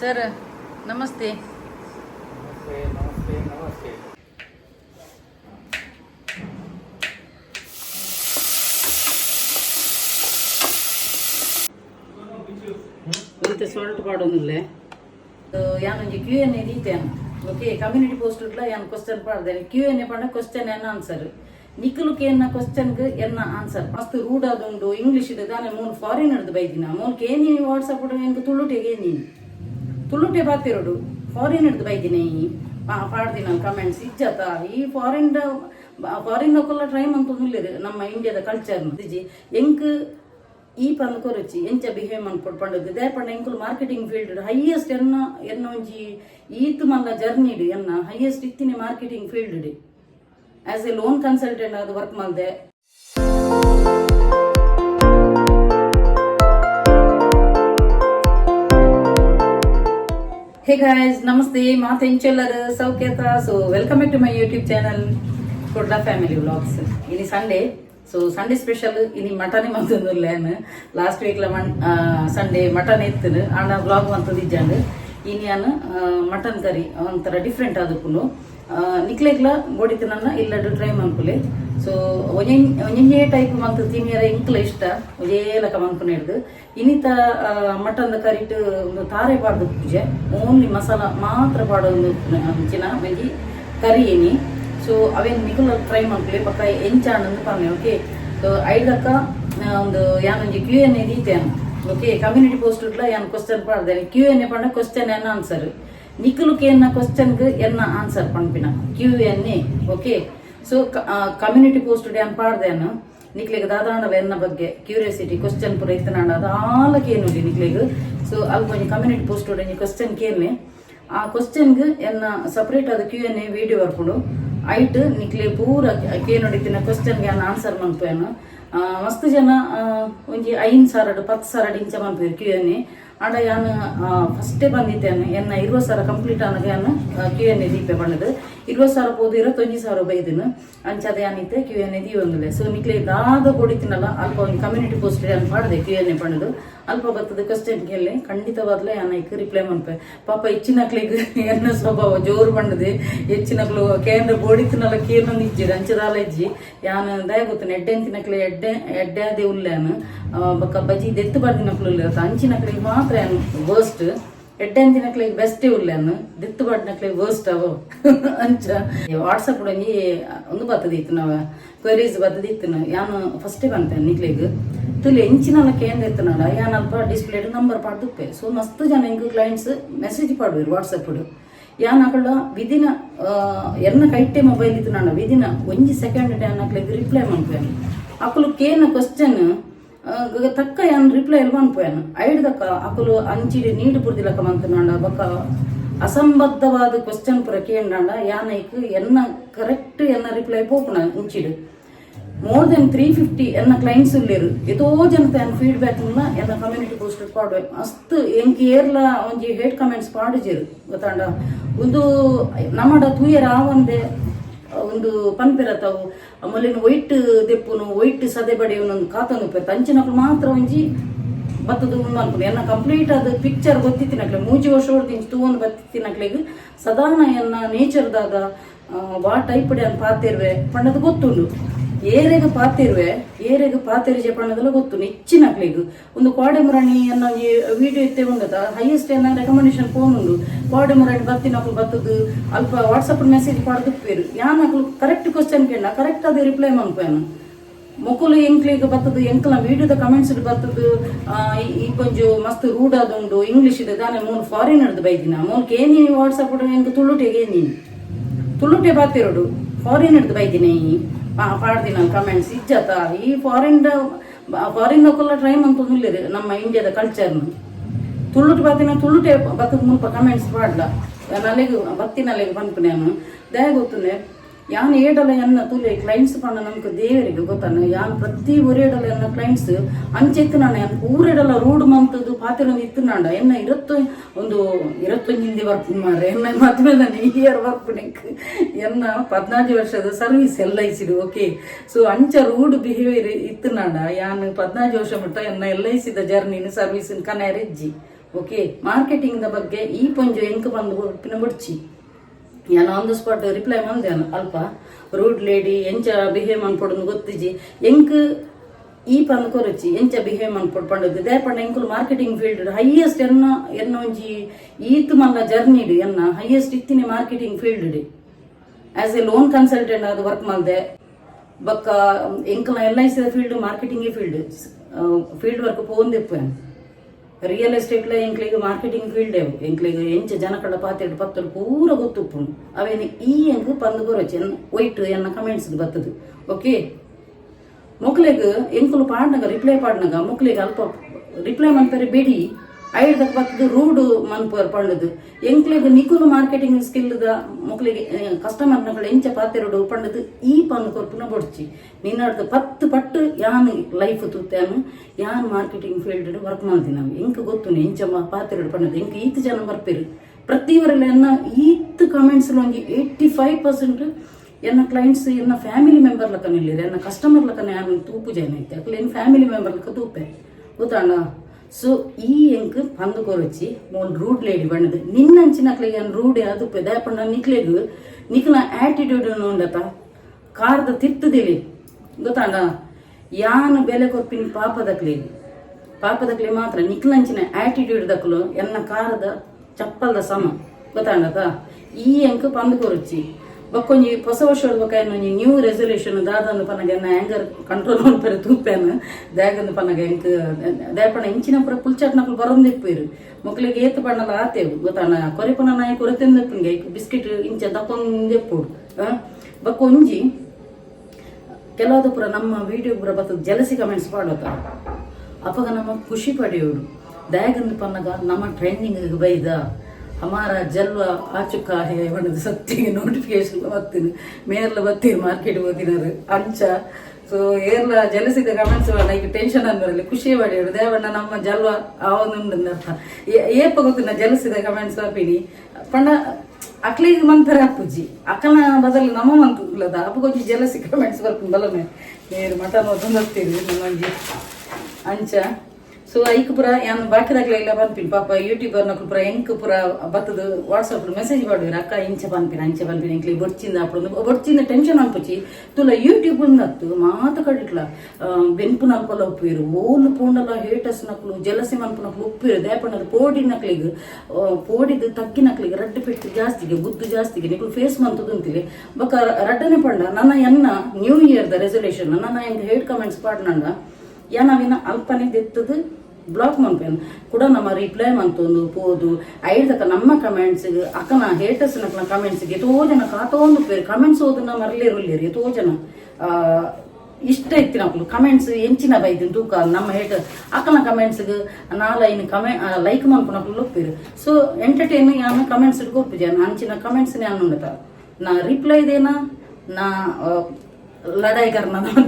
Sir ನಮಸ್ತೆ ನಮಸ್ತೆ ನಮಸ್ತೆ ನಮಸ್ತೆ ಮತ್ತೆ ಸಾಲ್ಟ್ ಪಾಡೋನಿಲ್ಲ ಯಾನೊಂಜಿ ಕ್ಯೂ ಎನ್ ಎ ದೀತೇನು ಓಕೆ ಕಮ್ಯುನಿಟಿ ಪೋಸ್ಟ್ ಇಟ್ಲ ಯಾನ್ ಕ್ವಶನ್ ಪಾಡ್ದೇನೆ ಕ್ಯೂ ಎನ್ ಎ ಪಂಡ ಕ್ವಶನ್ ಎನ್ನ ಆನ್ಸರ್ ನಿಖಲುಕ್ಕೆ ಎನ್ನ ಕ್ವಶನ್ಗೆ ಎನ್ನ ಆನ್ಸರ್ ಮಸ್ತ್ ರೂಡ್ ಆದುಂಡು ಇಂಗ್ಲೀಷ್ ಇದೆ ತಾನೆ ಮೂನ್ ಫಾರಿನ್ ಹಿಡಿದು ಬೈದಿನ ಮೂನ್ಗೆ ಏನಿ ವಾಟ್ಸಪ್ ಎಂಗೆ ತುಳುಟೆಗೆ ಏನಿ ತುಳುಟೆ ಬಾತಿರೋಡು ಫಾರಿನ್ ಹಿಡ್ದು ಬೈದಿನಿ. ಪಾಡ್ದಿನ ಕಮೆಂಟ್ಸ್ ಇಜ್ಜತ. ಈ ಫಾರಿನ್ ಫಾರಿನ್ ಹೋಗಲ್ಲ ಟ್ರೈ ಅಂತ ಮುಲ್ಲಿರು ನಮ್ಮ ಇಂಡಿಯಾದ ಕಲ್ಚರ್ ದಿಜಿ ಎಂಕ್ ಈ ಪಂದ್ ಕೊರಚಿ, ಎಂಚ ಬಿಹೇವ್ ಮನ್ಪೊಡ್ ಪಂಡದು ದೇ ಪಂಡ ಎಂಕುಲು ಮಾರ್ಕೆಟಿಂಗ್ ಫೀಲ್ಡ್ ಹೈಯೆಸ್ಟ್ ಎನ್ನ ಎನ್ನ ಒಂಜಿ ಈತ್ ಮಲ್ಲ ಜರ್ನಿಡ್ ಎನ್ನ ಹೈಯೆಸ್ಟ್ ಇತ್ತಿನ marketing field as a loan consultant ಅದು ವರ್ಕ್ ಮಾಡ್ದೆ. ಹೇ ಗಾಯ್ಸ್ ನಮಸ್ತೆ, ಮಾತು ಎಂಚೆಲ್ಲರು ಸೌಖ್ಯತ. So welcome back to my YouTube channel Kudla family vlogs ಇನಿ ಸಂಡೇ ಸೊ ಸಂಡೇ ಸ್ಪೆಷಲ್ ಇನಿ ಮಟನ್ ಮಂತಂದು ಲ್ಯಾನ್ ಲಾಸ್ಟ್ ವೀಕ್ಲ ಮನ್ ಸಂಡೇ ಮಟನ್ ಎತ್ತನು ಆಂಡ ವ್ಲಾಗ್ ಮಂತದ್ದು ಇಜ್ಜಂಡು ಇನಿ ನಾನು ಮಟನ್ ಕರಿ, ಒಂಥರ ಡಿಫ್ರೆಂಟ್ ಅದಕ್ಕೂ ನಿಕ್ಲೆಗ್ಲ ಬೋಡಿತನನ್ನ ಇಲ್ಲಡು ಟ್ರೈ ಮನ್ಪುಲೆ ಸೊ ಒಂಜೆ ಟೈಪ್ ಮಂತ್ ತಿಮಿಯರ ಇಂಕ್ಲ ಇಷ್ಟ, ಒಂಜೇ ಲಕ ಮನ್ಪುನ ಹಿಡ್ದು ಇನ್ನಿತ ಮಟನ್ ಕರಿಟ್ ಒಂದು ತಾರೆ ಪಾಡ್ದು ಪೂಜೆ. ಓನ್ಲಿ ಮಸಾಲ ಮಾತ್ರ ಪಾಡೋದು ಅಂಚಿನ ಒಂಜಿ ಕರಿ ಏನಿ ಸೊ ಅವೇನು ನಿಕುಲ ಟ್ರೈ ಮನ್ಪುಲೆ ಪಕ್ಕ ಎಂಚಾಣಂದು ಪನ್ನೆ ಓಕೆ ಸೊ ಐದಕ್ಕ ಒಂದು ಯಾನೊಂಜಿ ಕ್ಯೂ ಎನ್ ಎ ದೀತೇನು ಓಕೆ ಕಮ್ಯುನಿಟಿ ಪೋಸ್ಟ್ ಇಟ್ಲ ಯಾನ್ ಕ್ವಶನ್ ಪಾಡ್ದೆ. ಕ್ಯೂ ಎನ್ ಎ ಪಂಡ ಕ್ವಶನ್ ಏನ ಆನ್ಸರ್ ನಿಖಲುಕ್ಕೆ ಎನ್ನ ಕ್ವಶನ್ಗೆ ಎನ್ನ answer Pampina Q and A okay so community post Dan ಪಾಡ್ದೇನು ನಿಕ್ಲಿಗೆ ದಾದಾಂಡಲ ಎನ್ನ ಬಗ್ಗೆ ಕ್ಯೂರಿಯಾಸಿಟಿ ಕ್ವಶನ್ ಪುರ ಇತ್ತನಾಂಡ ಅದು ಆಲಕ್ಕೆ ಏನು ನಿಕ್ಲಿಗೆ. ಸೊ ಅಲ್ಲಿ ಕೊಂಚ ಕಮ್ಯುನಿಟಿ ಪೋಸ್ಟ್ ಒಂಜಿ ಕ್ವಶನ್ ಕೇನೆ ಆ ಕ್ವಶನ್ಗೆ ಎನ್ನ ಸಪ್ರೇಟ್ ಆದ ಕ್ಯೂ ಎನ್ ಎ ವಿಡಿಯೋ ಬರ್ಕೊಂಡು ಐಟ್ ನಿಕ್ಲೆ ಪೂರ ಕೇನೊಡಿತಿನ ಕ್ವಶನ್ಗೆ ಅನ್ನ ಆನ್ಸರ್ ಮನ್ಪೇನು ಮಸ್ತ್ ಜನ ಒಂಜಿ ಐನ್ ಸಾರಡು ಪತ್ತು ಸಾರಡ್ ಇಂಚ ಮನ್ಪೇರು ಕ್ಯೂ ಎನ್ ಎ ಆಂಡ ಯಾನ್ ಫಸ್ಟೇ ಬಂದಿತ್ತೇನು ಎನ್ನ ಇರುವ ಸಾವಿರ ಕಂಪ್ಲೀಟ್ ಆನಗ ಯಾನು ಕ್ಯೂ ಎನ್ ಎ ದೀಪೆ ಬಣ್ಣದು ಇರುವತ್ತು ಸಾವಿರ ಪೋದು ಇರತ್ತೊಂಜಿ ಸಾವಿರ ಬೈದಿನ ಅಂಚದ ಅನಿತ್ತೆ ಕ್ಯೂ ಎನ್ ಎ ದೀ ಒಂದುಲೆ ಸೊ ನಿಕ್ಲೆ ದಾದ ಕೊಡಿತಿನಲ್ಲ ಅಲ್ಪ ಒಂದು ಕಮ್ಯುನಿಟಿ ಪೋಸ್ಟ್ ಯಾನ್ ಮಾಡ್ದೆ ಕ್ಯೂ ಎನ್ ಎ ಪಣ್ಣದು ಅಲ್ಪ ಬರ್ತದೆ ಕ್ವಶನ್ ಕೇಳಿ ಖಂಡಿತವಾದ್ಲೇ ಯಾನ ಇಕ್ಕ ರಿಪ್ಲೈ ಮನ್ಪೆ ಪಾಪ ಹೆಚ್ಚಿನಕ್ಲಿಗೆ ಎನ್ನ ಸ್ವಭಾವ ಜೋರು ಬಣ್ಣದೆ ಹೆಚ್ಚಿನಕ್ಲು ಕೇಂದ್ರ ಬೋಡಿತಿನಲ್ಲ ಕೀರ್ನ ಇಜ್ಜಿರ ಅಂಚದಾಲ ಇಜ್ಜಿ. ಯಾನ ದಯ ಎಡ್ಡೆ ಎಡ್ಡೆಂತಿನಕ್ಲೆ ಎಡ್ಡೆ ಎಡ್ಡೆ ಅದೇ ಉಲ್ಲೇನು. ಬೊಕ್ಕ ಬಜಿ ದೆತ್ತು ಬರ್ದಿನಕ್ಲು ಉಲ್ಲ ಅಂಚಿನಕ್ಲಿಗೆ ಮಾತ್ರ ವರ್ಸ್ಟ್ ಎಡ್ಡೆಂತಿನಕ್ಲಿಗೆ ಬೆಸ್ಟ್ ಉಲ್ಲೇನು ದಿತ್ತು ಬರ್ದಿನಕ್ಲಿಗೆ ವರ್ಸ್ಟ್ ಅವು? ಅಂಚ. ವಾಟ್ಸಪ್ ಹುಡುಗಿ ಒಂದು ಬತ್ತದಿತ್ತು ನಾವು ಕ್ವೆರೀಸ್ ಬತ್ತದಿತ್ತು ಯಾನು ಫಸ್ಟ್ ಬಂತೆ ನಿಕ್ಲಿಗೆ ತುಲಿ ಎಂಚಿನ ಕೇಂದ್ರ ಎತ್ತನಲ್ಲ ಯಾನ್ ಅಲ್ಪ ಡಿಸ್ಪ್ಲೇ ನಂಬರ್ ಪಾಡ್ದುಪ್ಪೆ ಸೊ ಮಸ್ತ್ ಜನ ಇಂಕ್ ಕ್ಲೈಂಟ್ಸ್ ಮೆಸೇಜ್ ಪಾಡುವಿರು ವಾಟ್ಸಪ್ ಯಾನ್ ಅಕಲ್ಡ ವಿದಿನ ಎನ್ನ ಕೈಟೆ ಮೊಬೈಲ್ ಇತ್ತು ನಾನು. ವಿದಿನ ಒಂಜಿ ಸೆಕೆಂಡ್ ಡೇ ಅಕ್ಲಿಗೆ ರಿಪ್ಲೈ ಮಾಡ್ತೇನೆ. ಅಕಲು ಕೇನ ಕ್ವಶನ್ ತಕ್ಕ ಯಾನ್ ರಿಪ್ಲೈ ಎಲ್ ಮನ್ಪೋಯಾನು ಐಡ್ದಕ್ಕ ಅಕಲು ಅಂಚಿಡಿ ನೀಡು ಪುರ್ದಿಲಕ್ಕ ಮಂತನಾಂಡ ಬಕ್ಕ ಅಸಂಬದ್ಧವಾದ ಕ್ವಶನ್ ಪುರ ಕೇಂಡಾಂಡ ಯಾನೈಕ್ ಎನ್ನ ಕರೆಕ್ಟ್ ಎನ್ನ ರಿಪ್ಲೈ ಪೋಪುನ ಇಂಚಿಡು ಮೋರ್ ದೆನ್ ತ್ರೀ ಫಿಫ್ಟಿ ಎನ್ನ ಕ್ಲೈಂಟ್ಸ್ ಉಳ್ಳೇರು ಎದೋ ಜನತೆ ಎನ್ನ ಫೀಡ್ಬ್ಯಾಕ್ ಎನ್ನ ಕಮ್ಯುನಿಟಿ ಪೋಸ್ಟ್ ಪಾಡುವೆ ಮಸ್ತ್ ಎಂಕ್ ಏರ್ಲ ಒಂಜಿ ಹೇಟ್ ಕಮೆಂಟ್ಸ್ ಪಾಡುಜೇರು ಗೊತ್ತಾಂಡ. ಒಂದು ನಮ್ಮಡ ತೂಯರ ಆವಂದೆ ಒಂದು ಪನ್ಪೆರತಾವು ಆಮೇಲೆ ವೈಟ್ ದೆಪ್ಪುನು, ವೈಟ್ ಸದೆ ಬಡಿಯವನೊಂದು ಕಾತೊಂದು ಪೆರ್ತ. ಮಾತ್ರ ಒಂಜಿ ಬತ್ತದು ಅನ್ಕೊಂಡು. ಎನ್ನ ಕಂಪ್ಲೀಟ್ ಅದು ಪಿಕ್ಚರ್ ಗೊತ್ತಿತ್ತಿನಕ್ಲೆ ಮೂಜಿ ವರ್ಷ ಹೊಡ್ತೀನಿ ತೂವೊಂದು ಬತ್ತಿತ್ತಿನಕ್ಲೆಗ್ ಸದಾನ ಎನ್ನ ನೇಚರ್ದಾಗ ಬಾ ಟೈಪ್ ಅಂತ ಪಾತಿರ್ವೆ. ಪಣ್ಣದ ಗೊತ್ತುಂಡು ಏರೆಗ್ ಪಾತಿರ್ವೆ, ಏರೆಗ್ ಪಾತಿರ್ಜೆ ಪಣ್ಣದೆಲ್ಲ ಗೊತ್ತು ನೆಚ್ಚಿನಕ್ಲೆಗ್ ಒಂದು ಕೋಡೆ ಮುರಣಿ ಎನ್ನ ವಿಡಿಯೋ ಇತ್ತೆ ಬಂದದ ಹೈಯೆಸ್ಟ್ ಏನ ರೆಕಮೆಂಡೇಶನ್ ಫೋನ್ ಉಂಡು ಕೋಡೆ ಮುರಣಿ ಬತ್ತಿನಕ್ಲು ಬತ್ತದು ಅಲ್ಪ ವಾಟ್ಸಪ್ ಮೆಸೇಜ್ ಪಾಡ್ದುಪ್ಪೇರು ಯಾನಕ್ಲು ಕರೆಕ್ಟ್ ಕ್ವಶನ್ ಕೇಳ ಕರೆಕ್ಟ್ ಅದೇ ರಿಪ್ಲೈ ಮಾಡ್ಪೇನು ಮೊಕುಲು ಎಂಕ್ಲಿಗೆ ಬರ್ತದೆ ಎಂಕ್ಲ ವಿಡಿಯೋದ ಕಮೆಂಟ್ಸ್ ಬರ್ತದೆ ಈ- ಕೊಂಚ ಮಸ್ತ್ ರೂಢ ಅದುಂಡು ಇಂಗ್ಲಿಷ್ ಇದೆ, ದಾನೆ ಮೂನ್ ಫಾರಿನ್ ಹಿಡ್ದು ಬೈದಿನ. ಮೂನ್ ಏನಿ ವಾಟ್ಸಪ್ ಎಂಕ್ ತುಳುಟಿಗೆ ನೀನು ತುಳುಟೆ ಬಾತಿರೋಡು ಫಾರಿನ್ ಹಿಡ್ದು ಬೈದಿನಿ. ಪಾಡ್ದಿನ ಕಮೆಂಟ್ಸ್ ಇಜ್ಜತ. ಈ ಫಾರಿನ್ ಫಾರಿನ್ ಹೋಗಲ್ಲ ಟ್ರೈ ಅಂತ ನಮ್ಮ ಇಂಡಿಯಾದ ಕಲ್ಚರ್ನು ತುಳುಟು ಬಾತಿನ ತುಳುಟೆ ಬತ್ತದ ಮುಲ್ಪ ಕಮೆಂಟ್ಸ್ ಪಾಡ್ಲ ನಲೆಗೆ ಬತ್ತಿನಲ್ಲಿಗೆ ಬಂತು ನಾನು. ದಯ ಗೊತ್ತುಂಡೆ. ಯಾನ್ ಏಡಲ ಎನ್ನ ತುಲೆ ಕ್ಲೈಂಟ್ಸ್ ಪಂಡ ನಮ್ಗೆ ದೇವರಿಗೆ ಗೊತ್ತಾನ? ಯಾನ್ ಪ್ರತಿ ಒರೇಡಲ ಎನ್ನ ಕ್ಲೈಂಟ್ಸ್ ಅಂಚೆತ್ತು ನಾನು ಯಾನ್ ಊರೆಡಲ ರೂಡ್ ಮಂತದ್ದು ಪಾತಿರ ಇತ್ತುನಾಂಡ ಎನ್ನ ಇರತ್ತು, ಒಂದು ಇರತ್ತೊಂಜಿಂದಿ ವರ್ಕ್ ಮಾರ ಎನ್ನ ಮದ್ವೆ ನಾನು ಇಯರ್ ವರ್ಕ್ ನೆಕ್. ಎನ್ನ ಪದ್ನಾಲ್ಕು ವರ್ಷದ ಸರ್ವಿಸ್ ಎಲ್ಲ ಇಸಿಡು ಓಕೆ ಸೊ ಅಂಚ ರೂಡ್ ಬಿಹೇವಿಯರ್ ಇತ್ತುನಾಂಡ ಯಾನ್ ಪದ್ನಾಲ್ಕು ವರ್ಷ ಮಟ್ಟ ಎನ್ನ ಎಲ್ಲ ಇಸಿದ ಜರ್ನಿ ಜರ್ನಿನ ಸರ್ವಿಸ್ ಕನೆಯರಿಜ್ಜಿ ಓಕೆ ಮಾರ್ಕೆಟಿಂಗ್ ದ ಬಗ್ಗೆ ಈ ಪೊಂಜು ಎಂಕ್ ಬಂದು ಬುಡ್ಚಿ. ಯಾನ ಆನ್ ದ ಸ್ಪಾಟ್ ರಿಪ್ಲೈ ಮಂದೆ ಅಲ್ಪ. ರೂಡ್ ಲೇಡಿ ಎಂಚ ಬಿಹೇವ್ ಮನ್ಪೊಡು ಗೊತ್ತಿಜಿ ಎಂಕ್ ಈ ಪಂದ್ ಕೊರಚಿ ಎಂಚ ಬಿಹೇವ್ ಮಾಡ್ಕೊಡ್ ಪಂಡದ್ದು. ದೇ ಪಂಡ ಎಂಕುಲು ಮಾರ್ಕೆಟಿಂಗ್ ಫೀಲ್ಡ್ ಹೈಯೆಸ್ಟ್ ಎನ್ನ ಎನ್ನ ಒಂಜಿ ಈತ್ ಮಲ್ಲ ಇಡಿ ಎನ್ನ ಹೈಯೆಸ್ಟ್ ಇತ್ತಿನ marketing field as a loan consultant ಅದು ವರ್ಕ್ ಮಾಡಿದೆ. ಬಕ್ಕ, ಎಂಕಲ L field marketing field field work ಪೋಂದೆಪ್ಪು real ಎಸ್ಟೇಟ್ಲ ಎಂಕ್ಲಿಗೆ ಮಾರ್ಕೆಟಿಂಗ್ ಫೀಲ್ಡ್ ಎಂಕ್ಲಿಗೆ ಎಂಚ ಜನಕಡ ಪಾತೆಡ್ ಪತ್ತಲು ಪೂರ ಗೊತ್ತುಪ್ಪು ಅವೇನು ಈ ಎಂಗ್ ಪಂದು ಗೊರಚಿ ಎನ್ ಒಯ್ಟ್ ಎನ್ನ ಕಮೆಂಟ್ಸ್ ಬರ್ತದೆ ಓಕೆ ಮೊಕ್ಲೆಗ್ ಎಂಕುಲು ಪಾಡ್ನಾಗ ರಿಪ್ಲೈ ಪಾಡ್ನಾಗ ಮೊಕ್ಲೆಗ್ ಅಲ್ಪ ರಿಪ್ಲೈ ಮಾಡ್ತಾರೆ ಬೇಡಿ. ಐಡ್ದ ಬತ್ತದು ರೂಡು ಮನ್ಪರ್ ಪಂಡುದು. ಎಂಕ್ಲೆಗ್ ನಿಕುಲು ಮಾರ್ಕೆಟಿಂಗ್ ಸ್ಕಿಲ್ದ ಮೊಕ್ಲಿಗೆ ಕಸ್ಟಮರ್ನಗಳು ಎಂಚ ಪಾತೆರಡು ಪಂಡದು, ಈ ಪನ್ ಕೊರ್ಪುನ ಬೊಡ್ಚಿ. ನಿನ್ನಡ್ದು ಪತ್ತು ಪಟ್ಟು ಯಾನ್ ಲೈಫ್ ತುತ್ತಾನು ಯಾನ್ ಮಾರ್ಕೆಟಿಂಗ್ ಫೀಲ್ಡ್ ವರ್ಕ್ ಮಾಡ್ತೀನಿ ನಾವು. ಎಂಕ್ ಗೊತ್ತು ಎಂಚ ಪಾತೆರಡು ಪಂಡದು. ಎಂಕ್ ಈತ್ ಜನ ಬರ್ಪೇರು ಪ್ರತಿವರೆಲ್ಲ ಎನ್ನ ಈತ್ ಕಮೆಂಟ್ಸ್ ಒಂಜಿ ಏಯ್ಟಿ ಫೈವ್ ಪರ್ಸೆಂಟ್ ಎನ್ನ ಕ್ಲೈಂಟ್ಸ್ ಎನ್ನ ಫ್ಯಾಮಿಲಿ ಮೆಂಬರ್ ಲಕ್ಕ ನಿಲ್ಲಿರಿ ಎನ್ನ ಕಸ್ಟಮರ್ ಲಕ್ಕನ ಯಾನ್ ತೂಪು ಜನ ಐತೆ. ಅಕ್ಲೆ ಎನ್ನ ಫ್ಯಾಮಿಲಿ ಮೆಂಬರ್ ಲಕ್ಕ ತೂಪೆ. ಗೊತ್ತಾಣ ಸೊ ಈ ಎಂಕ್ ಪಂದು ಕೊರಚಿ ಮೋಲ್ ರೂಡ್ ಲೇಡಿ ಬಣ್ಣದು ನಿನ್ನಂಚಿನ ಅಕ್ಲೆಗೆ ಏನು ರೂಡ್ ಅದು ಪೆದಾಯಪಣ್ಣ ನಿಕ್ಲೆಗ್ ನಿಕ್ಲ ಆಟಿಟ್ಯೂಡ್ ನೋಡತ ಕಾರ್ದ ತಿರ್ತದಿಲಿ ಗೊತ್ತಾಂಡ ಯಾನ್ ಬೆಲೆ ಕೊಪ್ಪಿನ ಪಾಪದಕ್ಲಿ? ಪಾಪದಕ್ಲೆ ಮಾತ್ರ ನಿಕ್ಲಂಚಿನ ಆಟಿಟ್ಯೂಡ್ ದಕ್ಲು, ಎನ್ನ ಕಾರದ ಚಪ್ಪಲ್ದ ಸಮ ಗೊತ್ತಾಂಡತ ಈ ಎಂಕ್ ಪಂದು ಕೊರಚಿ ಬಕ್ಕೊಂಜಿ ಹೊಸ ವರ್ಷದ ಬೊಕ ಒಂಜಿ ನ್ಯೂ ರೆಸೊಲ್ಯೂಷನ್ ದಾದಂದು ಪನಗ ಎನ್ನ ಕಂಟ್ರೋಲ್ ಮಾಡ್ತಾರೆ ತೂಪೇನು ದಾಗಂದು ಪನಗ ಎಂಕ್ ದಯಪಣ ಇಂಚಿನ ಪುರ ಪುಲ್ಚಟ್ನಕ್ಲು ಬರೊಂದಿಪ್ಪೇರು ಮಕ್ಕಳಿಗೆ ಏತು ಬಣ್ಣಲ ಆತೇವು ಗೊತ್ತಾಣ ಕೊರೆಪನ ನಾಯಿ ಕೊರತೆಂದಪ್ಪನಿಗೆ ಬಿಸ್ಕಿಟ್ ಇಂಚ ದಕ್ಕೊಂದೆಪ್ಪುಡು ಬಕ್ಕೊಂಜಿ, ಕೆಲವೊಂದು ಪುರ ನಮ್ಮ ವಿಡಿಯೋ ಪುರ ಬರ್ತದ ಜಲಸಿ ಕಮೆಂಟ್ಸ್ ಪಾಡೋತ ಅಪಗ ನಮ್ಮ ಖುಷಿ ಪಡೆಯೋಡು ದಾಗಂದು ಪನ್ನಗ ನಮ್ಮ ಟ್ರೈನಿಂಗ್ ಬೈದ. ಹಮಾರ ಜಲ್ವ ಆಚುಕ ಹೇ ಸತ್ತಿಗೆ ನೋಟಿಫಿಕೇಶನ್ ಬರ್ತೀನಿ ಮೇರ್ಲ ಬತ್ತೀರಿ ಮಾರ್ಕೆಟ್ ಓದಿನಾರು ಅಂಚ. ಸೊ ಏರ್ಲ ಜಲಿಸಿದ ಕಮೆಂಟ್ಸ್ ಈಗ ಟೆನ್ಷನ್ ಅನ್ನೋರಲ್ಲಿ ಖುಷಿ ಮಾಡಿ ದೇವಣ್ಣ, ನಮ್ಮ ಜಲ್ವ ಆವೊಂದು ಅರ್ಥ ಏಪ ಗೊತ್ತಿನ ಜಲಿಸಿದ ಕಮೆಂಟ್ಸ್ ಹಾಪಿನಿ ಪಣ್ಣ ಅಕ್ಲಿಗೆ ಮಂತರ ಅಪ್ಪುಜಿ ಅಕ್ಕನ ಬದಲು ನಮ್ಮ ಮಂತ್ರದ ಅಪ್ಪಗೊಂಜಿ ಜಲಸಿ ಕಮೆಂಟ್ಸ್ ಬರ್ತೀನಿ ಬಲನೆ. ನೀರು ಮಟನ್ ನಮ್ಮಂಜಿ ಅಂಚ. ಸೊ ಐಕಪುರ ಏನು ಬಾಕಿದಾಗಲೇ ಇಲ್ಲ ಬಂದ್ಪಿನ್ ಪಾಪ ಯೂಟ್ಯೂಬರ್ನಕುಲ್ಪುರ ಹೆಂಕಪುರ ಬತ್ತದು? ವಾಟ್ಸಪ್ಲು ಮೆಸೇಜ್ ಮಾಡಿದ್ರೆ ಅಕ್ಕ, ಇಂಚೆ ಬಂದ್ಪಿನ ಅಂಚೆ ಬಂದ್ಪಿನ ಇಂಕ್ಲಿ ಬೊಡ್ಚಿಂದ ಅಪ್ಪಳು ಬೊಡ್ಚಿಂದ ಟೆನ್ಷನ್ ಅನ್ಪುಚಿ ತುಲ ಯೂಟ್ಯೂಬ್ ನತ್ತು ಮಾತು ಕಡಿಟ್ಲ ಬೆಂಪು ನಲ್ಪಲ ಉಪ್ಪಿರು, ಓಲು ಪೂಂಡಲ ಹೇಟಸ್ ನಕ್ಲು ಜಲಸಿ ಮನ್ಪುನಕ್ಲು ಉಪ್ಪಿರು ದೇಪಣ್ಣದ ಪೋಡಿ ನಕ್ಲಿಗೆ ಪೋಡಿದು ತಕ್ಕಿ ನಕ್ಲಿಗೆ ಫಿಟ್ ಪೆಟ್ಟು ಜಾಸ್ತಿಗೆ, ಗುದ್ದು ಜಾಸ್ತಿಗೆ ನಿಕ್ಲು ಫೇಸ್ ಮಂತದ್ದು ಅಂತಿಲ್ಲ ಬಕ ರಡ್ಡನೆ ಪಂಡ, ನನ್ನ ಎನ್ನ ನ್ಯೂ ಇಯರ್ ದ ರೆಸಲ್ಯೂಷನ್ ನನ್ನ ಹೆಂಗೆ ಹೇಟ್ ಕಮೆಂಟ್ಸ್ ಪಾಡ್ನಂಡ ಏನವಿನ ಅಲ್ಪನೆ ದೆತ್ತದು? ಬ್ಲಾಕ್ ಮನ್ಪೇನು ಕೂಡ ನಮ್ಮ ರಿಪ್ಲೈ ಮಂತೊಂದು ಪೋದು ಐಡ್ದಕ ನಮ್ಮ ಕಮೆಂಟ್ಸ್ ಅಕ್ಕನ ಹೇಟರ್ಸ್ ನಕ್ಲ ಕಮೆಂಟ್ಸ್ಗೆ ಎತೋ ಜನ ಕಾತೊಂದು ಪೇರು ಕಮೆಂಟ್ಸ್ ಓದನ್ನ ಮರಲಿರುಲ್ಲಿರಿ ತೋ ಜನ. ಇಷ್ಟ ಇತ್ತು ನಕ್ಕಲು ಕಮೆಂಟ್ಸ್ ಎಂಚಿನ ಬೈದಿನ ತೂಕ, ನಮ್ಮ ಹೇಟ್ ಅಕ್ಕನ ಕಮೆಂಟ್ಸ್ಗೆ ನಾಲೈನ್ ಕಮೆ ಲೈಕ್ ಮನ್ಪುನಕ್ಲು ಲೊಪ್ಪಿರು. ಸೊ ಎಂಟರ್ಟೈನ್ ಯಾನ ಕಮೆಂಟ್ಸ್ ಜನ ಅಂಚಿನ ಕಮೆಂಟ್ಸ್ ನಾನು ನಾ ರಿಪ್ಲೈ ದೇನಾ ನಾ ಲಡಾಯಿ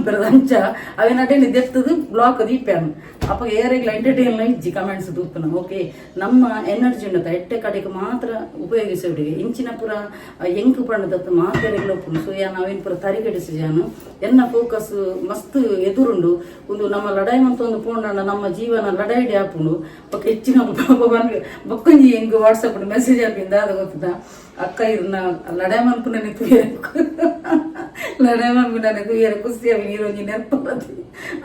ಬರೋದು ಅಂಚ ಅವೇನ ಅಟೇನ್ ಇದೆತ್ತದು ಬ್ಲಾಕ್ ಅದು ಇಪ್ಪಾನು. ಅಪ್ಪ ಏರೆಗ್ಲ ಎಂಟರ್ಟೈನ್ ಇಜ್ಜಿ ಕಮೆಂಟ್ಸ್ ತೂಪನ ಓಕೆ ನಮ್ಮ ಎನರ್ಜಿ ಉಂಡತ ಎಟ್ಟೆ ಕಡೆಗೆ ಮಾತ್ರ ಉಪಯೋಗಿಸೋಡಿಗೆ ಇಂಚಿನ ಪುರ ಎಂಕ್ ಪಣ್ಣದತ್ತು ಮಾತ್ರ ಒಪ್ಪುನು ಸೊ ಯಾ, ನಾವೇನ್ ಪುರ ತರಿಗಡಿಸಿ ಜಾನು. ಎನ್ನ ಫೋಕಸ್ ಮಸ್ತ್ ಎದುರುಂಡು. ಒಂದು ನಮ್ಮ ಲಡಾಯಿ ಮಂತ ಒಂದು ಪೋಂಡ ನಮ್ಮ ಜೀವನ ಲಡಾಯಿಡಿ ಆಪುಂಡು ಬೊಕ್ಕ ಹೆಚ್ಚಿನ ಬೊಕ್ಕಂಜಿ ಹೆಂಗ್ ವಾಟ್ಸಪ್ ಮೆಸೇಜ್ ಹಾಕಿಂದ ಅದು ಗೊತ್ತದ ಅಕ್ಕ ಇರ್ನ ಲಡಾಯಿ ಮನ್ಪು ನನಗೆ ತುಯ್ಯಬೇಕು ಲಡಾಯಿ ಮನ್ಪು ನನಗೆ ತುಯ್ಯರ ಖುಷಿ ಅವಿ ನೀರೊಂಜಿ ನೆನಪು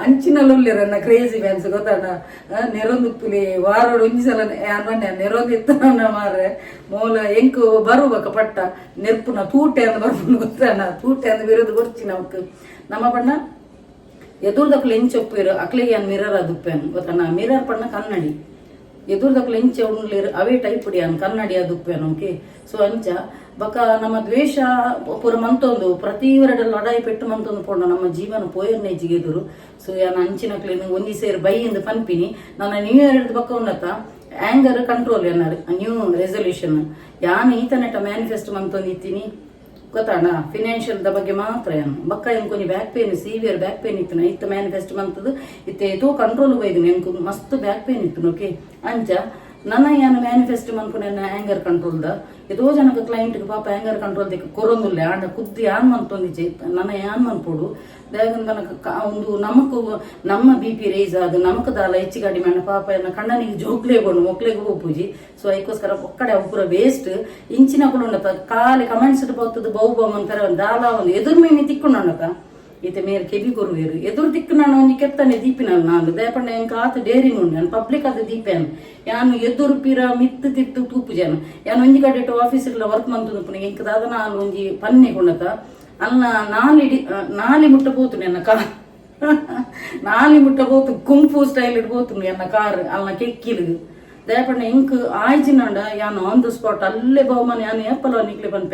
ಅಂಚಿನಲ್ಲೊಲ್ಲಿರನ್ನ ಕ್ರೇಜಿ ಫ್ಯಾನ್ಸ್ ಗೊತ್ತಾಡ ನೆರೊಂದು ಪುಲಿ ವಾರೋಡು ಒಂಜಿ ಸಲ ಅನ್ಬಂಡೆ ನೆರೊಂದು ಇತ್ತನ ಮಾರೆ ಮೂಲ ಎಂಕು ಬರುವಕ ಪಟ್ಟ ನೆರ್ಪುನ ತೂಟೆ ಅಂದ್ ಬರ್ಪುಂಡು ಗೊತ್ತಾನ ತೂಟೆ ಅಂದ್ ಬಿರೋದು ಗೊರ್ಚಿನ ಅವಕ್ಕೆ ನಮ್ಮ ಬಣ್ಣ ಎದುರ್ದಕ್ಲು ಎಂಚ ಒಪ್ಪಿರು ಅಕ್ಲಿಗೆ ಅನ್ ಮಿರರ್ ಅದು ಉಪ್ಪೇನು ಗೊತ್ತಾನ ಮಿರರ್ ಪಣ್ಣ ಕನ್ನಡಿ ಎದುರ್ದಕ್ಲು ಇಂಚ ಉಂಡ್ಲಿರು ಅವೇ ಟೈಪ್ ಡಿಯಾನ್ ಕನ್ನಡಿಯ ಉಪ್ಪೇನು ಸೊ ಅಂಚ, ಬಕ ನಮ್ಮ ದ್ವೇಷ ಪುರ ಮಂತೊಂದು, ಪ್ರತಿ ವರಡ ಲಡಾಯಿ ಪೆಟ್ಟು ಮಂತೊಂದು ಪೋಂಡ ನಮ್ಮ ಜೀವನ ಪೋಯರ್ನೆ ಜಿಗೆದುರು ಸೊ ಯಾನ ಅಂಚಿನ ಕ್ಲೀನ್ ಒಂದಿ ಸೇರಿ ಎಂದು ಪನ್ಪಿನಿ. ನನ್ನ ನ್ಯೂ ಇಯರ್ ಹಿಡಿದು ಬಕ್ಕ ಉನ್ನತ ಆಂಗರ್ ಕಂಟ್ರೋಲ್ ಎನ್ನ ನ್ಯೂ ರೆಸೊಲ್ಯೂಷನ್ ಯಾನ ಈತನೆಟ ಮ್ಯಾನಿಫೆಸ್ಟ್ ಮಂತೊಂದು ಇತ್ತೀನಿ? ಗೊತ್ತಾಣ ಫಿನಾನ್ಷಿಯಲ್ ದ ಬಗ್ಗೆ ಮಾತ್ರ ಬಕ್ಕ ಕೊಂಚ back pain severe back pain ಇತ್ತು ಇತ್ತು ಮ್ಯಾನಿಫೆಸ್ಟ್ ಮಂತದ್ದು ಇತ್ತೆ ತೋ ಕಂಟ್ರೋಲ್ ಹೋಯ್ದು ಎಂಕು ಮಸ್ತ್ ಬ್ಯಾಕ್ ಪೇನ್ ಇತ್ತು ಓಕೆ ಅಂಚ ಏನು ಮ್ಯಾನಿಫೆಸ್ಟ್ ಮನ್ಪುನ ಆಂಗರ್ ಕಂಟ್ರೋಲ್ದ ಎದೋ ಜನಕ್ಕೆ ಕ್ಲೈಂಟ್ಗೆ ಪಾಪ ಆ್ಯಂಗರ್ ಕಂಟ್ರೋಲ್ ದಿಕ್ಕ ಕೊರೊಂದುಲ್ಲೆ. ಆಂಡ ಕುದ್ದಿ ಯಾನ್ ಮನ್ತೊಂದಿಚ್ಚೆ ನನ್ನ ಯಾನ್ ಮನ್ಪೋಡು ತನಕ ಒಂದು ನಮಕ್ ನಮ್ಮ ಬಿ ಪಿ ರೇಸ್ ಅದು ನಮಕ್ ದಾಲ ಹೆಚ್ಚು ಕಡಿಮೆ ಪಾಪ ಎನ್ನ ಕಣ್ಣನಿಗೆ ಜೋಕ್ಲೇ ಕೊಂಡು ಮೊಕ್ಲೆಗೆ ಹೋಗ್ಪೂಜಿ ಸೊ ಅದಕ್ಕೋಸ್ಕರ ಒಕ್ಕಡೆ ಒಬ್ಬರ ವೇಸ್ಟ್ ಇಂಚಿನ ಕುಳುಂಡತ ಕಾಲಿ ಕಮೆಂಟ್ಸ್ ಬರ್ತದ, ಬೌ ಬೌ ಅಂತಾರೆ. ದಾಲ ಒಂದು ಎದುರು ಮೇನಿ ತಿಕ್ಕೊಂಡಕ ಇತೆ ಮೇರ್ ಕೆಬಿ ಗುರು ಎದುರು ದಿಕ್ಕ ನಾನು ನೀ ಕೆತ್ತಾನೆ ದೀಪಿ ನಾನು. ನಾನು ದಯಪಣ್ಣ ಎಂಕ ಆತ ಡೇರಿ ನೋಡಿ. ನಾನು ಪಬ್ಲಿಕ್ ಆದ ದೀಪೆನ್ ಯಾನು ಎದುರು ಪೀರ ಮಿತ್ ತಿತ್ತು ತೂಪು ಜನ. ಒಂಜಿ ಕಡೆ ಇಟ್ಟು ಆಫೀಸ್ ಇಲ್ಲ ವರ್ಕ್ ಮಂತು ನುಪ್ಪನಿಗೆ ಎಂಕ ದಾದ ನಾನು ಒಂಜಿ ಪನ್ನೆ ಕೊಣಕ. ಅಲ್ಲ ನಾಲಿಡಿ ನಾಲಿ ಮುಟ್ಟ ಬೋತು ನನ್ನ ಕಾರ್. ನಾಲಿ ಮುಟ್ಟ ಬೋತು ಕುಂಫು ಸ್ಟೈಲ್ ಇಡ್ಬೋತು ನನ್ನ ಕಾರ್ ಅಲ್ಲ ಕೆಕ್ಕಿಲು ದಯಪಣ್ಣ ಎಂಕ ಆಯ್ಚಿನಂಡ ಯಾನು ಆನ್ ದ ಸ್ಪಾಟ್ ಅಲ್ಲೇ ಬಹುಮಾನ. ಯಾನು ಏಪಲ ನಿಕ್ಲೆ ಬಂದ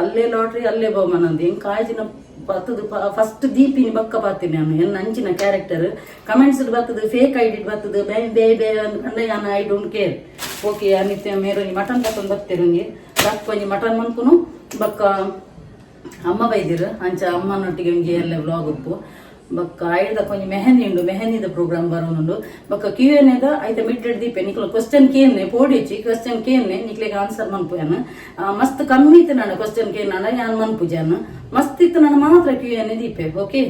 ಅಲ್ಲೇ ಲಾಟ್ರಿ ಅಲ್ಲೇ ಬಹುಮಾನ ಅಂದ. ಹೆಂಗ್ ಕಾಯ್ದಿನ ಬತ್ತದು ಫಸ್ಟ್ ದೀಪಿನಿ ಬಕ್ಕ ಪಾತೀನಿ ನಾನು. ಎನ್ನ ಅಂಚಿನ ಕ್ಯಾರೆಕ್ಟರ್ ಕಮೆಂಟ್ಸ್ ಬರ್ತದೆ ಫೇಕ್ ಐಡಿ ಬರ್ತದೆ. ಬೇ ಬೇ ಬೇ ಅಂದ್ರೆ ನಾನು ಐ ಡೋಂಟ್ ಕೇರ್ ಓಕೆ ಅನಿತ್ಯ ಮೇರೊಂಜಿ ಮಟನ್ ತಕೊಂಡ್ ಬರ್ತೀರಂಜಿ ದಪ್ಪ ಬಕ್ಕಿ ಮಟನ್ ಮನ್ಕುನು ಬಕ್ಕ ಅಮ್ಮ ಬೈದಿರು. ಅಂಚ ಅಮ್ಮನೊಟ್ಟಿಗೆ ಒಂಜಿ ಎಲ್ಲ ವ್ಲಾಗ್ ಉಪ್ಪು. ಬಕ್ಕ ಐಡ್ದ ಕೊಂಚ ಮೆಹಂದಿ ಉಂಡು ಮೆಹಂದಿದ ಪ್ರೋಗ್ರಾಮ್ ಬರೋನುಂಡು ಬಕ್ಕ ಕ್ಯೂ ಎನ್ ಎದ ಐತ ಮಿಡ್ ದೀಪೆ ನಿಕ್ಲ ಕ್ವಶನ್ ಕೇನ್ನೆ ಪೋಡಿಚ್ಚಿ ಕ್ವಶನ್ ಕೇನ್ನೆ ನಿಕ್ಲೆಗೆ ಆನ್ಸರ್ ಮನ್ಪುಯನ ಮಸ್ತ್ ಕಮ್ಮಿ ಇತ್ತು ನಾನು ಕ್ವಶನ್ ಕೇನ್ ನಾನು ಯಾನ್ ಮನ್ಪುಜಾನ ಮಸ್ತ್ ಇತ್ತು ನಾನು ಮಾತ್ರ ಕ್ಯೂ ಎನ್ ದೀಪೆ ಓಕೆ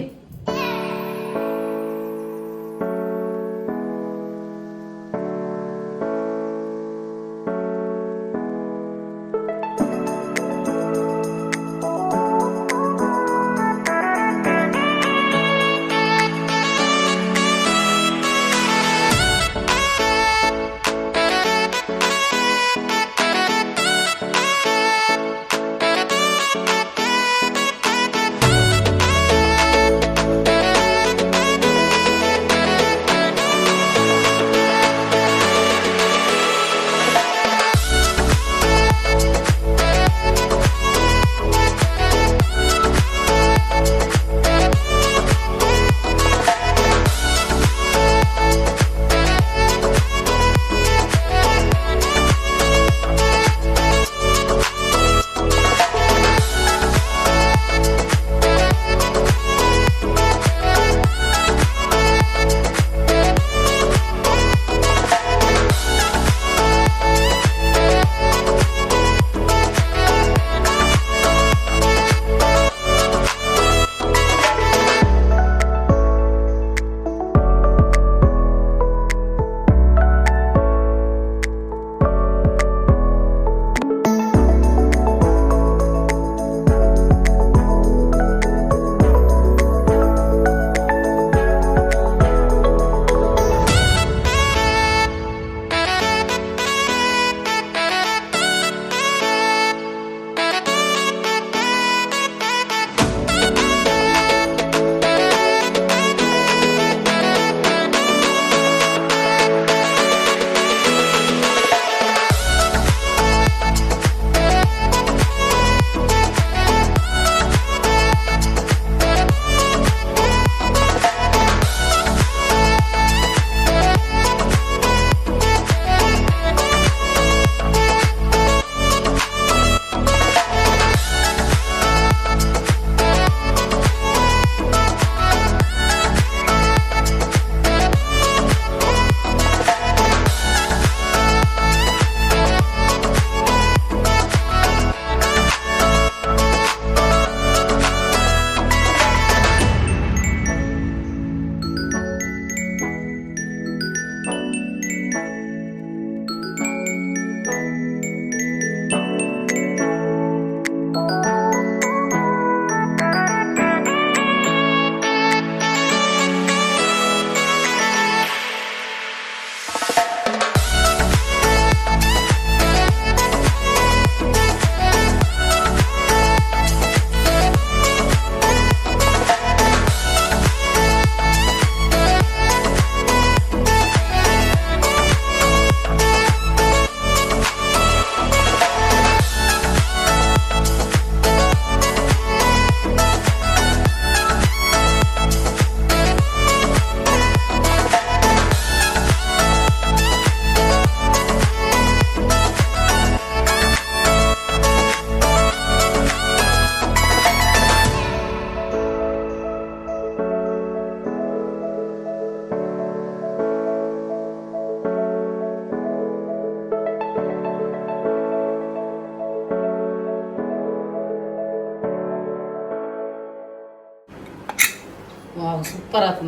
ವಾವ್ ಸೂಪರ್ ಆತು.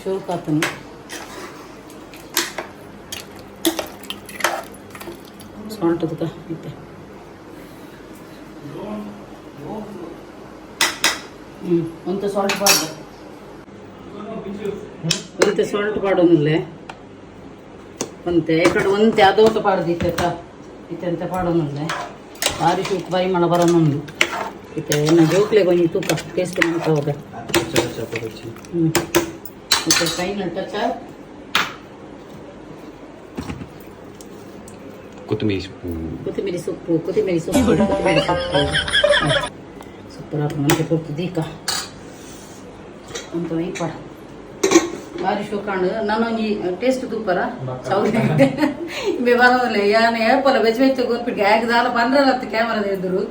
ಶೋಕ್ ಆತು. ಸೊಂಟದಕ್ಕೆ ಇತ್ತೆ ಹ್ಞೂ ಅಂತ ಸಾಲ್ಟ್ ಬಾರ್ದು ಅಂತ ಸಾಲ್ಟ್ ಬಾಡೋನಿಲ್ಲ ಒಂತೆ ಇಕಡೆ ಒಂತೆ ಅದೊಂದು ಪಾಡ್ದು ಇತ್ತೆ ಇತ್ತೆ ಅಂತ ಪಾಡೋನಿಲ್ಲ ಭಾರಿ ಶೂಕ್ ಬಾರಿ ಮಳೆ ಬರೋನು ಇತ್ತೆ ಏನು ಜೋಕ್ಲೆ ಕೊಂಚ ತೂಕ ಟೇಸ್ಟ್ ಮಾಡ್ತಾ ಹೋಗ ಹ್ಞೂ ಮತ್ತೆ ಫೈನಲ್ ಟಚ್ ಕೊತ್ತಂಬರಿ ಸೊಪ್ಪು ಕೊತ್ತಂಬರಿ ಸೊಪ್ಪು ಕೊತ್ತಂಬರಿ ಸೊಪ್ಪು ಕೊತ್ತಂಬರಿ ಸೊಪ್ಪು ಸೂಪರ್ ಆತು ನನಗೆ ಕೊಟ್ಟು ದೀಕ ಅಂತ ಈ ಪಾಡ ಭಾರಿ ಶೋಕಾಂಡು ನಾನು ಈ ಟೇಸ್ಟ್ ತೂಪರ ಚೌಲಿ ಇವೆ ಬರೋದಿಲ್ಲ ಯಾನ್ ಏಪಲ ಬೆಚ್ಚ ಬೆಚ್ಚ ಗೊತ್ತಿಟ್ಟು ಯಾಕೆ ದಾಲ ಬಂದ್ರಲ್ಲ ಕ್ಯಾಮರಾದ ಎದುರು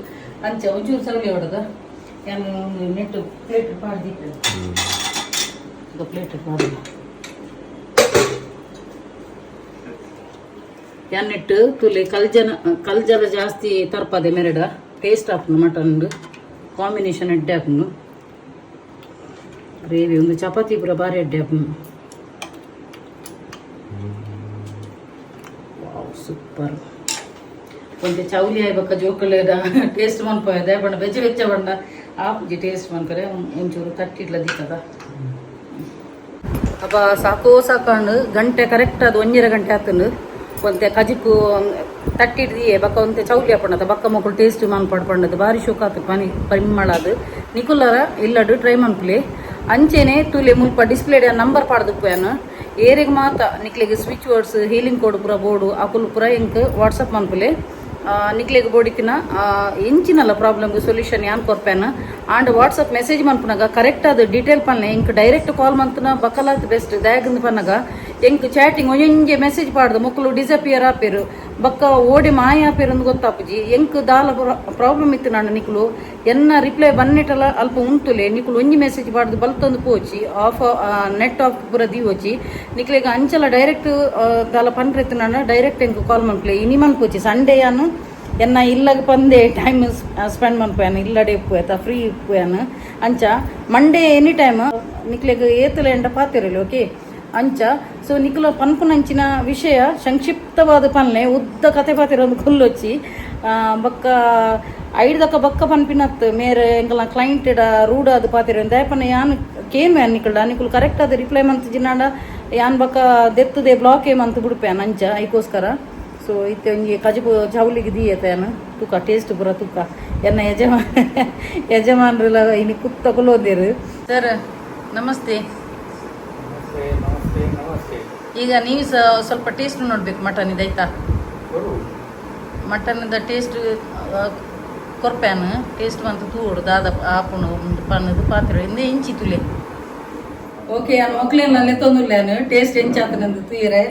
ಅಂಚ ಒಂಚೂರು ಸೌಲಿ ಹೊಡೆದ ಏನು ಒಂದು ನೆಟ್ಟು ಪ್ಲೇಟ್ ಪಾಡ್ದಿಟ್ಟು ಪ್ಲೇಟ್ ಪಾಡಿಲ್ಲ ಎನ್ನಿಟ್ಟು ತುಲಿ ಕಲ್ಜನ ಕಲ್ಜಲ ಜಾಸ್ತಿ ತರ್ಪದೆ ಮೆರಡ ಟೇಸ್ಟ್ ಹಾಕ್ನು ಮಟನ್ ಕಾಂಬಿನೇಷನ್ ಎಡ್ಡೆ ಹಾಕ್ನು ಗ್ರೇವಿ ಒಂದು ಚಪಾತಿ ಪೂರ ಬಾರಿ ಎಡ್ಡೆ ಹಾಕ್ನು ಸೂಪರ್ ಒಂದು ಚೌಲಿ ಆಯ್ಬಕ್ಕ ಜೋಕಲೇದ ಟೇಸ್ಟ್ ಮನ್ಪೋಯದೆ ಬಣ್ಣ ಬೆಚ್ಚ ಬೆಚ್ಚ ಬಣ್ಣ ಆಪುಜಿ ಟೇಸ್ಟ್ ಮನ್ಕರೆ ಒಂಚೂರು ತಟ್ಟಿಡ್ಲ ದಿಕ್ಕದ ಅಪ್ಪ ಸಾಕೋ ಸಾಕೊಂಡು ಗಂಟೆ ಕರೆಕ್ಟ್ ಅದು ಒಂಜರ ಗಂಟೆ ಆತನು ಒಂತೆ ಕಜಿಪು ತಟ್ಟಿಡ್ದಿ ಬಕ್ಕ ಒಂತೆ ಚೌಲಿ ಹಾಕೊಂಡದ ಬಕ್ಕ ಮಕ್ಕಳು ಟೇಸ್ಟ್ ಮಾನ್ ಪಡ್ಕೊಂಡದು ಭಾರಿ ಶೋಕ ಆತು, ಪನಿ ಪರಿಮಳ ಅದು. ನಿಕುಲರ ಇಲ್ಲಡು ಟ್ರೈ ಮನ್ಪುಲೆ ಅಂಚೆನೆ ತೂಲೆ ಮುಲ್ಪ ಡಿಸ್ಪ್ಲೇ ನಂಬರ್ ಪಾಡ್ದು ಪೋಯನು ಏರಿಗೆ ಮಾತ, ನಿಕ್ಲಿಗೆ ಸ್ವಿಚ್ ವರ್ಡ್ಸ್ ಹೀಲಿಂಗ್ ಕೋಡ್ ಪೂರ ಬೋರ್ಡು ಅಕುಲು ಪೂರ ಇಂಕ್ ವಾಟ್ಸಪ್ ಮನ್ಪುಲೆ ನಿಕ್ಲೆಗ್ ಬೋಡಿಕಿನ ಎಂಚಿನಲ್ಲ ಪ್ರಾಬ್ಲಮ್ಗೆ ಸೊಲ್ಯೂಷನ್ ಯಾನ್ ಕೊರ್ಪೇನ ಆಂಡ್ ವಾಟ್ಸಪ್ ಮೆಸೇಜ್ ಮನ್ಪುನಾಗ ಕರೆಕ್ಟ್ ಅದು ಡೀಟೇಲ್ ಪನ್ನೆ, ಇಂಕ್ ಡೈರೆಕ್ಟ್ ಕಾಲ್ ಮಂತನ ಬಕಲಾತ್ ಬೆಸ್ಟ್ ದಯಾಗಂದ್ ಪನ್ನಗ ಎಂಕ್ ಚಾಟಿಂಗ್ ಒಂಜಿ ಮೆಸೇಜ್ ಪಾಡ್ದು ಮಕ್ಕಳು ಡಿಸಪಿಯರ್ ಆಪೇರು. ಬಕ್ಕ ಓಡಿ ಮಾಯ ಆಪೇರು ಅಂದ್ ಗೊತ್ತಾಪುಜಿ. ಎಂಕ್ ದಾಲ ಪ್ರಾಬ್ಲಮ್ ಇತ್ತು ನಾನು ನಿಕ್ಲು. ಎನ್ನ ರಿಪ್ಲೈ ಬನ್ನಿಟಲ್ಲ ಅಲ್ಪ ಉಂತುಲೆ. ನಿಕ್ಲು ಒಂಜಿ ಮೆಸೇಜ್ ಪಾಡ್ದು ಬಲ್ತೊಂದು ಪೋಚಿ. ಆಫ್ ನೆಟ್ ಆಫ್ ಪೂರ ದಿವೋಚಿ ನಿಕ್ಲೆಗ ಅಂಚಲ ಡೈರೆಕ್ಟ್ ದಾಲ ಪನ್ರೆತ್ತು ನಾನು ಡೈರೆಕ್ಟ್ ಎಂಕ್ ಕಾಲ್ ಮನ್ಪ್ಲೆ. ಇನಿ ಮನ್ಪೋಚಿ ಸಂಡೇ ಯಾನು, ಎನ್ನ ಇಲ್ಲಗ ಪಂದೆ ಟೈಮ್ ಸ್ಪೆಂಡ್ ಮನ್ಪೋಯಾನ. ಇಲ್ಲಡೆ ಇಪ್ಪುಯತ ಫ್ರೀ ಇಪ್ಪುಯಾನ ಅಂಚ ಮಂಡೇ ಎನಿ ಟೈಮ್ ನಿಕ್ಲೆಗ್ ಏತಲೆ ಎಂಡ ಪಾತಿರಲಿ ಓಕೆ ಅಂಚ. ಸೊ ನಿಕ್ಲ ಪನ್ಪುನಂಚಿನ ವಿಷಯ ಸಂಕ್ಷಿಪ್ತವಾದ ಪನ್ಲೆ ಉದ್ದ ಕತೆ ಪಾತಿರೋದು ಕುಲ್ಲೊಚ್ಚಿ ಆ, ಐಡ್ ದಕ್ಕ ಬಕ್ಕ ಪನ್ಪಿನತ್ ಮೇರೆ ಎಂಕಲ್ನ ಕ್ಲೈಂಟ್ ರೂಡ್ ಅದು ಪಾತಿರೋ ದಯಪನ ಯಾನ್ ಕೇಮ್ ಯಾನ್ ನಿಕಲ್ಡ ನಿಕುಲ್ ಕರೆಕ್ಟ್ ಅದು ರಿಪ್ಲೈ ಮಂತ್ ಜಿನ್ನಾಡ ಯಾನ್ ಬಕ್ಕ ದೆತ್ತದೆ ಬ್ಲಾಕ್ ಏಮಂತ ಬಿಡ್ಪೇನ್ ಅಂಚ ಐಕೋಸ್ಕರ. ಸೊ ಇತ್ತೆ ಒಂಜಿ ಕಜಿಪು ಚೌಲಿಗೆ ದೀಯತೇನು ತುಕ ಟೇಸ್ಟ್ ಪೂರ ತುಕ. ಎನ್ನ ಯಜಮಾ ಯಜಮಾನ್ರಲ್ಲ ಇನ್ನು ಕುತ್ತ ಕುಲೋದಿರು ಸರ್ ನಮಸ್ತೆ. ಈಗ ನೀವು ಸಹ ಸ್ವಲ್ಪ ಟೇಸ್ಟ್ ನೋಡ್ಬೇಕು ಮಟನ್ ಇದಾಯ್ತಾ ಮಟನ್ ಮಟನ್ದ ಟೇಸ್ಟ್ ಕೊರ್ಪ್ಯಾನ್ ಟೇಸ್ಟ್ ಬಂತು ತೂಡು ದಾದ ಆಪುಣು ಪನ್ನದು ಪಾತ್ರೆ ಇಂದ ಇಂಚಿ ತುಲೆ. ಓಕೆ ಆ ಮಕ್ಳೇನಲ್ಲೇ ತೊಂದುಲ್ಲೇನು? ಟೇಸ್ಟ್ ಎಂಚಾತನಂದು ತೀರೆ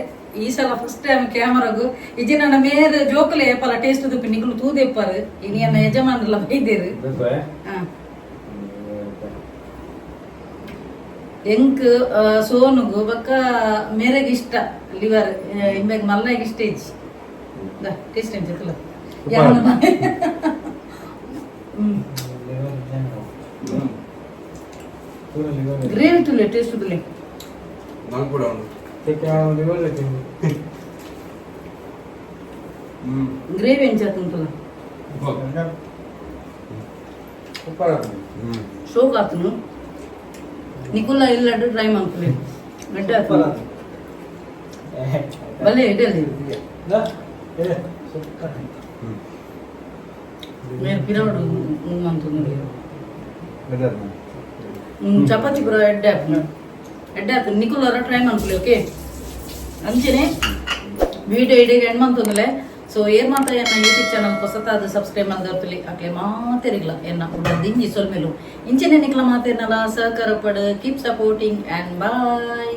ಈ ಸಲ ಫಸ್ಟ್ ಟೈಮ್ ಕ್ಯಾಮರಾಗು ಇಜಿ ನನ್ನ ಮೇರೆ ಜೋಕಲೆ ಏಪಲ ಟೇಸ್ಟ್ ದುಪ್ಪಿ ನಿಕ್ಲು ತೂದೆಪ್ಪರು. ಇನಿ ನನ್ನ ಯಜಮಾನ್ರಲ್ಲ ಬೈದೇರು ಬೇಕು ಹಾ ಎಂಕ್ ಆ, ಸೋನುಗು ಬಕ್ಕ ಮೇರೆಗೆ ಇಷ್ಟ. ಲಿವರ್ ಇಂಬೆಗ್ ಮಲ್ಲಾಗ ಇಷ್ಟ ಇಜ್ಜಿ. ಟೇಸ್ಟ್ ಎಂಚಲ್ಲ ಗ್ರೇವಿ ತುಲೆ ಟೇಸ್ಟ್ ತುಲೆ ನಂಗೆ ಕೂಡ ಉಂಟು. ಹ್ಮ್. ಗ್ರೇವಿ ಎಂಚಾತ ಉಂಟಲ್ಲ ಸೂಪರ್ ಹ್ಮ್ ಶೋಕ್ ಆತನು ನಿಕುಲ್ಲ ಇಲ್ಲಡು ಟ್ರೈ ಮಾಡ್ಕೊಳ್ಳಿ ಗಡ್ಡೆ ಆತು ಬಲ್ಲೆ ಇಡಲಿ ಹ್ಮ್. ಮೇರೆ ಪಿರವಡು ಅಂತ ನೋಡಿ ಹ್ಮ್, ಚಪಾತಿ ಪೂರ ಎಡ್ಡೆ ಹಾಕ್ನು ಎಡ್ಡೆ ಹಾಕ್ನು ನಿಕುಲರ ಟ್ರೈ ಮಾಡ್ಕೊಳ್ಳಿ ಓಕೆ ಅಂಚೆನೆ ವಿಡಿಯೋ ಇಡೀಗೆ ಎಂಡ್ ಮಂತಂದಲೆ ಸೊ ಏನ್ ಮಾತ್ರ ಎನ್ನ ಯೂಟ್ಯೂಬ್ ಚಾನಲ್ ಹೊಸತಾದ ಸಬ್ಸ್ಕ್ರೈಬ್ ಮಾಡ್ದರ್ತಲಿ ಅಕ್ಲೆ ಮಾತೇರಿಗ್ಲ ಎನ್ನ ಉಡ ದಿಂಜಿ ಸೊಲ್ಮೇಲು ಇಂಚೆನೆ ನಿಕ್ಲ ಮಾತೇನಲ್ಲ ಸಹಕಾರ ಪಡು ಕೀಪ್ ಸಪೋರ್ಟಿಂಗ್ ಅಂಡ್ ಬಾಯ್